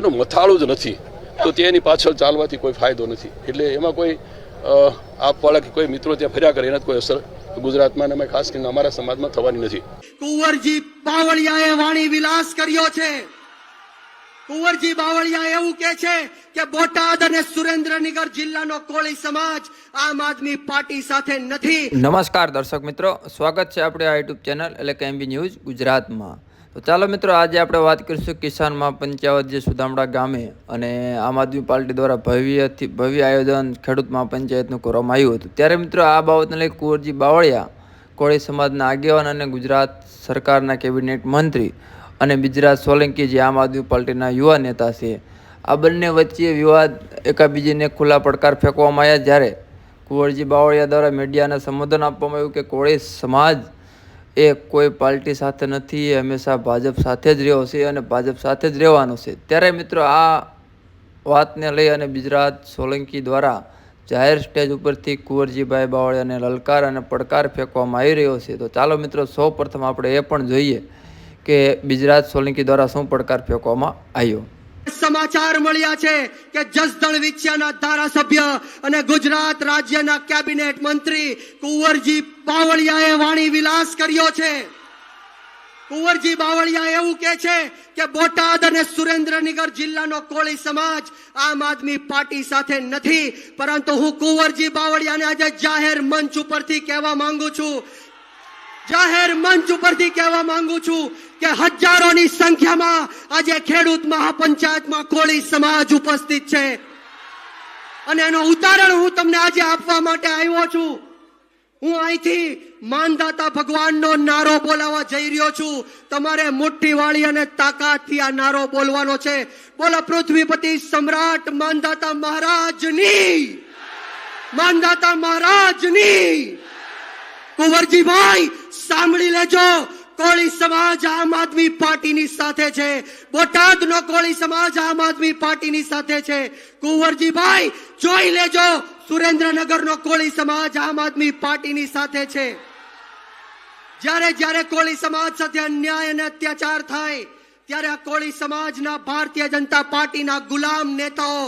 એનું મથાળું જ નથી. તો તેની પાછળ ચાલવાથી કોઈ ફાયદો નથી. એટલે એમાં કોઈ આપવાળા કે કોઈ મિત્રો ત્યાં ફર્યા કરે એના કોઈ અસર ગુજરાતમાં અને અમે ખાસ કરીને અમારા સમાજમાં થવાની નથી. કુંવરજી બાવળિયાએ વાણી વિલાસ કર્યો છે. કુંવરજી બાવળિયા એવું કે છે કે બોટાદ અને સુરેન્દ્રનગર જિલ્લાનો કોળી સમાજ આમ આદમી પાર્ટી સાથે નથી. નમસ્કાર દર્શક મિત્રો. સ્વાગત છે આપણે આ યુટ્યુબ ચેનલ એટલે કે એમબી ન્યૂઝ ગુજરાતમાં. તો ચાલો મિત્રો, આજે આપણે વાત કરીશું કિસાનમાં પંચાવત જે સુદામડા ગામે અને આમ આદમી પાર્ટી દ્વારા ભવ્યથી ભવ્ય આયોજન ખેડૂતમાં પંચાયતનું કરવામાં આવ્યું હતું. ત્યારે મિત્રો, આ બાબતને લઈ કુંવરજી બાવળિયા, કોળી સમાજના આગેવાન અને ગુજરાત સરકારના કેબિનેટ મંત્રી અને બિજરાજ સોલંકી જે આમ આદમી પાર્ટીના યુવા નેતા છે, આ બંને વચ્ચે વિવાદ એકાબીજીને ખુલ્લા પડકાર ફેંકવામાં આવ્યા. જ્યારે કુંવરજી બાવળિયા દ્વારા મીડિયાને સંબોધન આપવામાં આવ્યું કે કોળી સમાજ એ કોઈ પાર્ટી સાથે નથી, એ હંમેશા ભાજપ સાથે જ રહ્યો છે અને ભાજપ સાથે જ રહેવાનો છે. ત્યારે મિત્રો આ વાતને લઈ અને ગુજરાત સોલંકી દ્વારા જાહેર સ્ટેજ ઉપરથી કુંવરજીભાઈ બાવળિયાને લલકાર અને પડકાર ફેંકવામાં આવી રહ્યો છે. તો ચાલો મિત્રો સૌ પ્રથમ આપણે એ પણ જોઈએ કે ગુજરાત સોલંકી દ્વારા શું પડકાર ફેંકવામાં આવ્યો. સમાચાર મળ્યા છે કે જસદણ વિછિયાના ધારાસભ્ય અને ગુજરાત રાજ્યના કેબિનેટ મંત્રી કુંવરજી બાવળિયાએ વાણી વિલાસ કર્યો છે. કુંવરજી બાવળિયા એવું કે છે કે બોટાદ અને સુરેન્દ્રનગર જિલ્લાનો કોળી સમાજ આમ આદમી પાર્ટી સાથે નથી, પરંતુ હું કુંવરજી બાવળિયાને આજે જાહેર મંચ ઉપરથી કહેવા માંગુ છું. જાહેર મંચ ઉપરથી કહેવા માંગુ છું કે હજારોની સંખ્યામાં આજે ખેડૂત મહાપંચાયતમાં કોળી સમાજ ઉપસ્થિત છે. અને એનો ઉદાહરણ હું તમને આજે આપવા માટે આવ્યો છું. હું અહીંથી માનદાતા ભગવાનનો નારો બોલાવવા જઈ રહ્યો છું. તમારે મુઠ્ઠી વાળી અને તાકાતથી આ નારો બોલવાનો છે. બોલો, પૃથ્વીપતિ સમ્રાટ માનદાતા મહારાજની. માનદાતા મહારાજની. કુંવરજીભાઈ, સાંભળી લેજો. કોળી સમાજ આમ આદમી પાર્ટીની સાથે છે. બોટાદનો કોળી સમાજ આમ આદમી પાર્ટીની સાથે છે. કુંવરજીભાઈ, જોઈ લેજો સુરેન્દ્રનગરનો કોળી સમાજ આમ આદમી પાર્ટીની સાથે છે. જ્યારે જ્યારે કોળી સમાજ સાથે અન્યાય અને અત્યાચાર થાય ત્યારે આ કોળી સમાજના ભારતીય જનતા પાર્ટીના ગુલામ નેતાઓ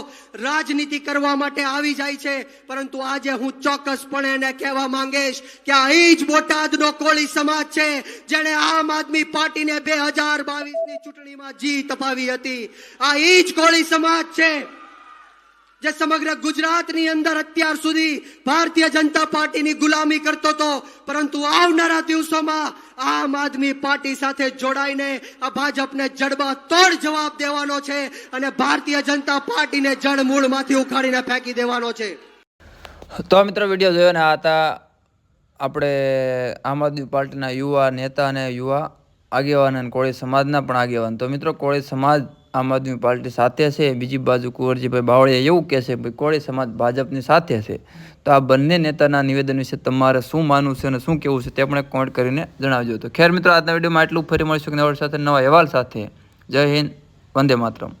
રાજનીતિ કરવા માટે આવી જાય છે. પરંતુ આજે હું ચોક્કસપણે એને કહેવા માંગીશ કે આ એ જ બોટાદનો કોળી સમાજ છે, જેણે આમ આદમી પાર્ટીને બે હજાર બાવીસની ચૂંટણીમાં જીત અપાવી હતી. આ એ જ કોળી સમાજ છે, જે સમગ્ર ગુજરાતની અંદર અત્યાર સુધી ભારતીય જનતા પાર્ટીની ગુલામી કરતો હતો. પરંતુ આવનારા દિવસોમાં આમ આદમી પાર્ટી સાથે જોડાઈને આ ભાજપને જડબા તોડ જવાબ દેવાનો છે અને ભારતીય જનતા પાર્ટીને જડ મૂળમાંથી ઉખાડીને ફેંકી દેવાનો છે. તો મિત્રો વીડિયો જોયો ને આ હતા આપણે આમ આદમી પાર્ટીના યુવા નેતા અને યુવા આગેવાન અને કોળી સમાજના પણ આગેવાન. તો મિત્રો કોળી સમાજ આમ આદમી પાર્ટી સાથે છે, બીજી બાજુ કુંવરજીભાઈ બાવળીએ એવું કહે છે, ભાઈ, કોળી સમાજ ભાજપની સાથે છે. તો આ બંને નેતાના નિવેદન વિશે તમારે શું માનવું છે અને શું કહેવું છે તે પણ કોમેન્ટ કરીને જણાવજો. તો ખેર મિત્રો, આજના વિડીયોમાં એટલું ફરી મળીશું કે નવા સાથે, નવા અહેવાલ સાથે. જય હિન્દ. વંદે માતરમ.